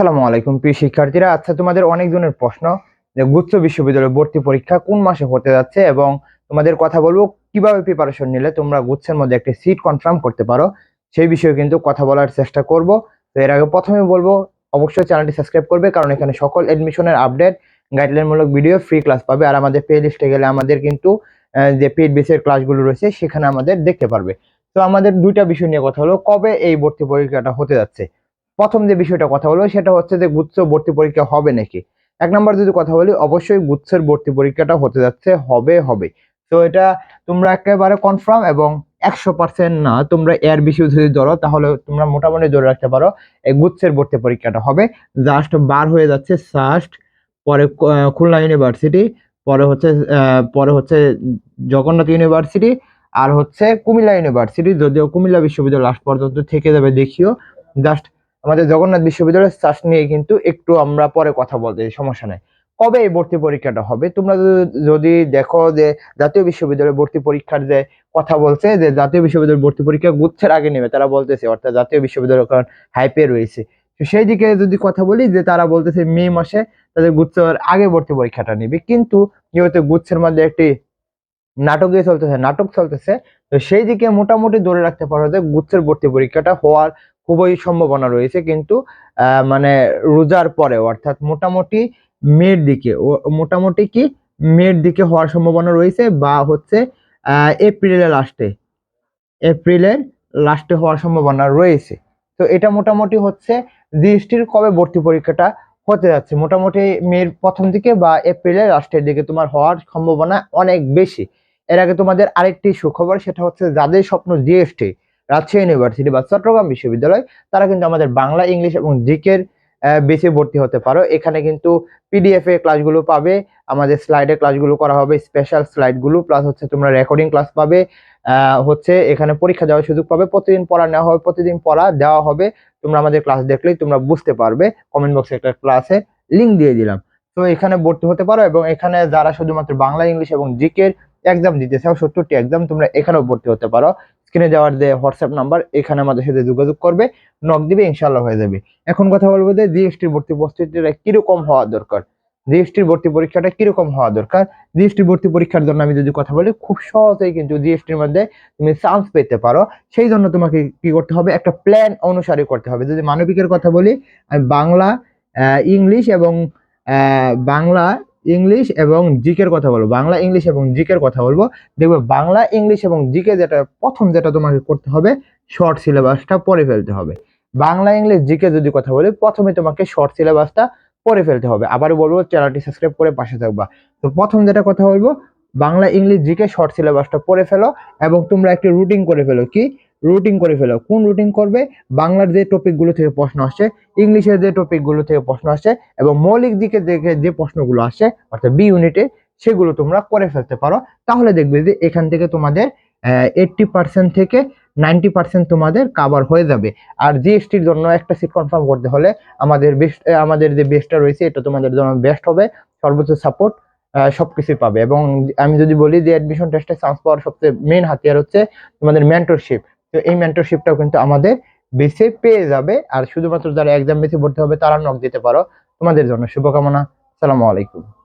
আসসালামু আলাইকুম, প্রিয় শিক্ষার্থীরা। আচ্ছা তোমাদের অনেক জনের প্রশ্ন। যে গুচ্ছ বিশ্ববিদ্যালয় ভর্তি পরীক্ষা কোন মাসে হতে যাচ্ছে এবং তোমাদের কথা বলব কীভাবে প্রিপারেশন নিলে তোমরা গুচ্ছের মধ্যে একটা সিট কনফার্ম করতে পারো, সেই বিষয়ে কিন্তু কথা বলার চেষ্টা করব। তো এর আগে প্রথমে বলব, অবশ্যই চ্যানেলটি সাবস্ক্রাইব করবে, কারণ এখানে সকল এডমিশনের আপডেট গাইডলাইনমূলক ভিডিও ফ্রি ক্লাস পাবে। আর আমাদের পে লিস্টে গেলে আমাদের কিন্তু যে পেড বেসের ক্লাসগুলো রয়েছে, সেখানে আমাদের দেখতে পারবে। তো আমাদের দুইটা বিষয় নিয়ে কথা হলো, কবে এই ভর্তি পরীক্ষাটা হতে যাচ্ছে? প্রথম যে বিষয়টা কথা বলব, সেটা হচ্ছে যে গুচ্ছ ভর্তি পরীক্ষা হবে নাকি? এক নম্বর যদি কথা বলি, অবশ্যই গুচ্ছের ভর্তি পরীক্ষাটা হতে যাচ্ছে, হবে হবে। তো এটা তোমরা একেবারে কনফার্ম এবং একশো পার্সেন্ট না, তোমরা এর বেশি যদি ধরো, তাহলে তোমরা মোটামুটি ধরে রাখতে পারো, এই গুচ্ছের ভর্তি পরীক্ষাটা হবে। জাস্ট বার হয়ে যাচ্ছে সাস্ট পরে খুলনা ইউনিভার্সিটি পরে হচ্ছে পরে হচ্ছে জগন্নাথ ইউনিভার্সিটি আর হচ্ছে কুমিল্লা ইউনিভার্সিটি যদিও কুমিল্লা বিশ্ববিদ্যালয় লাস্ট পর্যন্ত থেকে যাবে, দেখিও। জাস্ট আমাদের জগন্নাথ বিশ্ববিদ্যালয়ের চাষ নিয়ে কিন্তু একটু আমরা পরে কথা বলতে সমস্যা নাই। কবে এই ভর্তি পরীক্ষাটা হবে? তোমরা যদি- দেখো যে জাতীয় বিশ্ববিদ্যালয় ভর্তি পরীক্ষার যে কথা বলছে, যে জাতীয় বিশ্ববিদ্যালয় ভর্তি পরীক্ষা গুচ্ছের আগে নেবে, তারা বলতেছে, অর্থাৎ জাতীয় বিশ্ববিদ্যালয় কারণ হাইপে রয়েছে। তো সেই দিকে যদি কথা বলি, যে তারা বলতেছে মে মাসে তাদের গুচ্ছের আগে ভর্তি পরীক্ষাটা নেবে। কিন্তু যেহেতু গুচ্ছের মধ্যে একটি নাটক চলতেছে নাটক চলতেছে, তো সেই দিকে মোটামুটি ধরে রাখতে পারো যে গুচ্ছের ভর্তি পরীক্ষাটা হওয়ার খুবই সম্ভাবনা রয়েছে, কিন্তু মানে রোজার পরে অর্থাৎ মোটামুটি মের দিকে মোটামুটি কি মের দিকে হওয়ার সম্ভাবনা রয়েছে বা হচ্ছে এপ্রিলের লাস্টে এপ্রিলের লাস্টে হওয়ার সম্ভাবনা রয়েছে। তো এটা মোটামুটি হচ্ছে জিএসটির কবে ভর্তি পরীক্ষাটা হতে যাচ্ছে। মোটামুটি মের প্রথম দিকে বা এপ্রিলের লাস্টের দিকে তোমার হওয়ার সম্ভাবনা অনেক বেশি। এর আগে তোমাদের আরেকটি সুখবর, সেটা হচ্ছে যাদের স্বপ্ন জিএসটি রাজশাহী ইউনিভার্সিটি বা চট্টগ্রাম বিশ্ববিদ্যালয়, তারা কিন্তু আমাদের বাংলা, ইংলিশ এবং জিকের বেসে ভর্তি হতে পারো। এখানে কিন্তু পিডিএফ এ ক্লাসগুলো পাবে, আমাদের স্লাইডে ক্লাসগুলো করা হবে স্পেশাল স্লাইডগুলো প্লাস হচ্ছে তোমরা রেকর্ডিং ক্লাস পাবে হচ্ছে এখানে পরীক্ষা দেওয়ার সুযোগ পাবে, প্রতিদিন পড়া নেওয়া হবে, প্রতিদিন পড়া দেওয়া হবে, তোমরা আমাদের ক্লাস দেখলেই তোমরা বুঝতে পারবে। কমেন্ট বক্সে একটা ক্লাসে লিঙ্ক দিয়ে দিলাম। তো এখানে ভর্তি হতে পারো এবং এখানে যারা শুধুমাত্র বাংলা, ইংলিশ এবং জিকের এক্সাম দিতে চাও, সত্তরটি এক্সাম তোমরা এখানেও ভর্তি হতে পারো। স্ক্রিনে যাওয়ার যে হোয়াটসঅ্যাপ নাম্বার এখানে আমাদের সাথে যোগাযোগ করবে নক দিবে ইনশাল্লাহ হয়ে যাবে। এখন কথা বলব যে জিএসটির ভর্তি প্রস্তুতিটা কীরকম হওয়া দরকার? জিএসটির ভর্তি পরীক্ষাটা কীরকম হওয়া দরকার? জিএসটি ভর্তি পরীক্ষার জন্য আমি যদি কথা বলি, খুব সহজেই কিন্তু জিএসটির মধ্যে তুমি চান্স পেতে পারো। সেই জন্য তোমাকে কি করতে হবে, একটা প্ল্যান অনুসারে করতে হবে। যদি মানবিকের কথা বলি, আমি বাংলা ইংলিশ এবং বাংলা ইংলিশ এবং জিকের কথা বলব, বাংলা, ইংলিশ এবং জিকের কথা বলব। দেখবে বাংলা, ইংলিশ এবং জিকে যেটা প্রথম যেটা তোমাকে করতে হবে শর্ট সিলেবাসটা পড়ে ফেলতে হবে। বাংলা, ইংলিশ, জিকে যদি কথা বলি, প্রথমে তোমাকে শর্ট সিলেবাসটা পড়ে ফেলতে হবে। আবারও বলব, চ্যানেলটি সাবস্ক্রাইব করে পাশে থাকবা। তো প্রথম যেটা কথা বলব, বাংলা, ইংলিশ, জিকে শর্ট সিলেবাসটা পড়ে ফেলো এবং তোমরা একটি রুটিন করে ফেলো কি? রুটিন করে ফেলো। কোন রুটিন করবে? বাংলার যে টপিকগুলো থেকে প্রশ্ন আসছে, ইংলিশের যে টপিকগুলো থেকে প্রশ্ন আসছে, এবং মৌলিক দিকে দেখে যে প্রশ্নগুলো আসে অর্থাৎ বি ইউনিটে সেগুলো তোমরা করে ফেলতে পারো। তাহলে দেখবে যে এখান থেকে তোমাদের এইটটি পার্সেন্ট থেকে নাইনটি পার্সেন্ট তোমাদের কাভার হয়ে যাবে। আর জিএসটির জন্য একটা সিট কনফার্ম করতে হলে আমাদের বেস্ট আমাদের যে বেস্টটা রয়েছে, এটা তোমাদের জন্য বেস্ট হবে। সর্বোচ্চ সাপোর্ট সবকিছুই পাবে। এবং আমি যদি বলি যে অ্যাডমিশন টেস্টে চান্স পাওয়ার সবচেয়ে মেন হাতিয়ার হচ্ছে তোমাদের মেন্টরশিপ তো এই মেন্টরশিপটাও কিন্তু আমাদের বেসে পেয়ে যাবে। আর শুধুমাত্র যারা এক্সাম বেসে ভর্তি হবে তারা নক দিতে পারো। তোমাদের জন্য শুভকামনা। সালামু আলাইকুম।